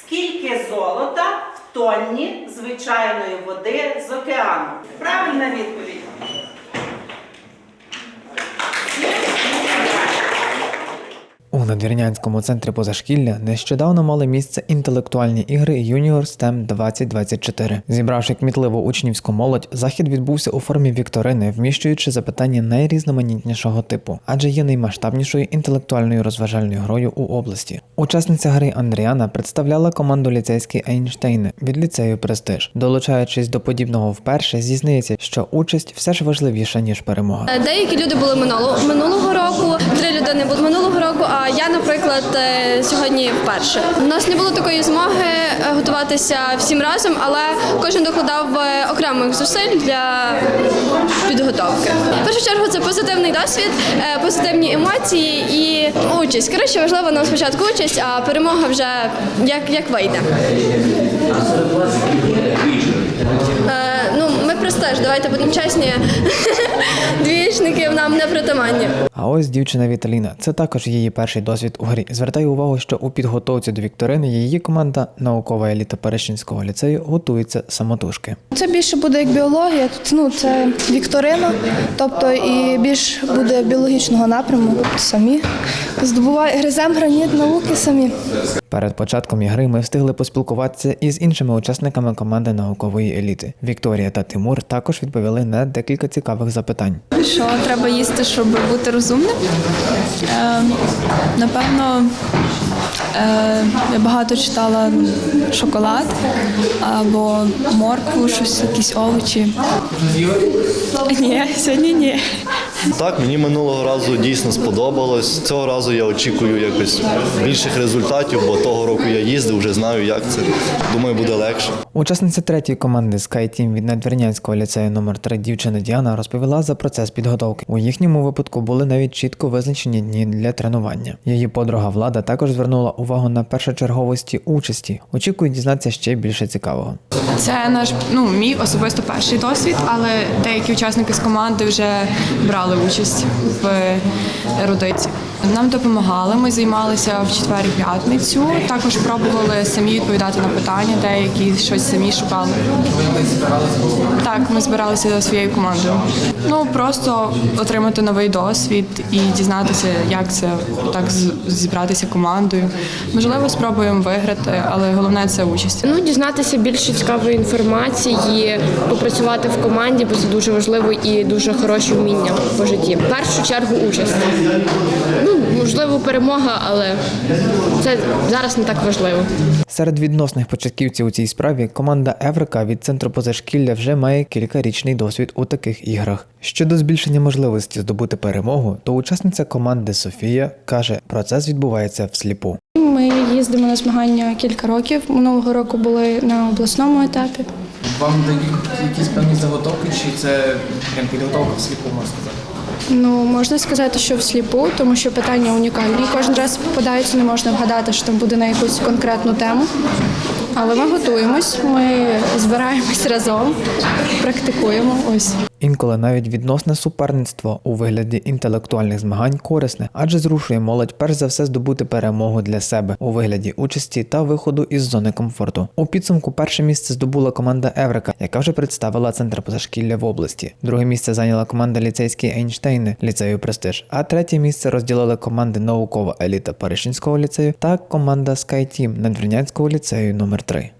Скільки золота в тонні звичайної води з океану? Правильна відповідь. У надвірнянському центрі позашкілля нещодавно мали місце інтелектуальні ігри Junior STEM 2024. Зібравши кмітливу учнівську молодь, захід відбувся у формі вікторини, вміщуючи запитання найрізноманітнішого типу, адже є наймасштабнішою інтелектуальною розважальною грою у області. Учасниця гри Андріана представляла команду ліцейський Ейнштейни від ліцею Престиж. Долучаючись до подібного вперше, зізнається, що участь все ж важливіша ніж перемога. Деякі люди були минулого, минулого року, три людини були минулого року, а я, наприклад, е, сьогодні вперше. У нас не було такої змоги е, готуватися всім разом, але кожен докладав е, окремих зусиль для підготовки. В першу чергу це позитивний досвід, позитивні емоції і участь. Коротше, важливо нам спочатку участь, а перемога вже як, як вийде. Ну, ми престиж, давайте будемо чесні. Двічники нам не притаманні. А ось дівчина Віталіна. Це також її перший досвід у грі. Звертає увагу, що у підготовці до вікторини її команда наукова еліта Перещинського ліцею готується самотужки. Це більше буде як біологія. Тут ну це вікторина, тобто і більш буде біологічного напряму. Самі здобуваємо гризем граніт науки самі. Перед початком ігри ми встигли поспілкуватися із іншими учасниками команди наукової еліти. Вікторія та Тимур також відповіли на декілька цікавих запитань. Що треба їсти, щоб бути розумним? Е, напевно, е, я багато читала шоколад або моркву, щось, якісь овочі. Ні, сьогодні ні. Так, мені минулого разу дійсно сподобалось. Цього разу я очікую якось більших результатів, бо того року я їздив, вже знаю, як це. Думаю, буде легше. Учасниця третьої команди Sky Team від Надвірнянського ліцею номер 3 дівчина Діана розповіла за процес підготовки. У їхньому випадку були навіть чітко визначені дні для тренування. Її подруга влада також звернула увагу на першочерговості участі. Очікує дізнатися ще більше цікавого. Це наш ну мій особисто перший досвід, але деякі учасники з команди вже брали участь в ерудиці. Нам допомагали. Ми займалися в четвер-п'ятницю. Також пробували самі відповідати на питання, деякі щось самі шукали. Так, ми збиралися за своєю командою. Ну просто отримати новий досвід і дізнатися, як це так зібратися командою. Можливо, спробуємо виграти, але головне це участь. Ну, дізнатися більше цікавої інформації, попрацювати в команді, бо це дуже важливо і дуже хороші вміння по житті. В першу чергу участь. Ну, можливо, перемога, але це зараз не так важливо. Серед відносних початківців у цій справі команда Еврика від центру позашкілля вже має кількарічний досвід у таких іграх. Щодо збільшення можливості здобути перемогу, то учасниця команди Софія каже, процес відбувається всліпу. Ми їздимо на змагання кілька років. Минулого року були на обласному етапі. Вам дають якісь певні заготовки, чи це прям підготовка всліпу, можна сказати? Ну можна сказати, що всліпу, тому що питання унікальні. Кожен раз попадаються, не можна вгадати, що там буде на якусь конкретну тему. Але ми готуємось, ми збираємось разом, практикуємо. Ось. Інколи навіть відносне суперництво у вигляді інтелектуальних змагань корисне, адже зрушує молодь перш за все здобути перемогу для себе у вигляді участі та виходу із зони комфорту. У підсумку перше місце здобула команда Еврика, яка вже представила центр позашкілля в області. Друге місце зайняла команда ліцейські Ейнштейни ліцею Престиж. А третє місце розділили команди наукова еліта Парижинського ліцею та команда Team Надвірнянського ліцею номер 3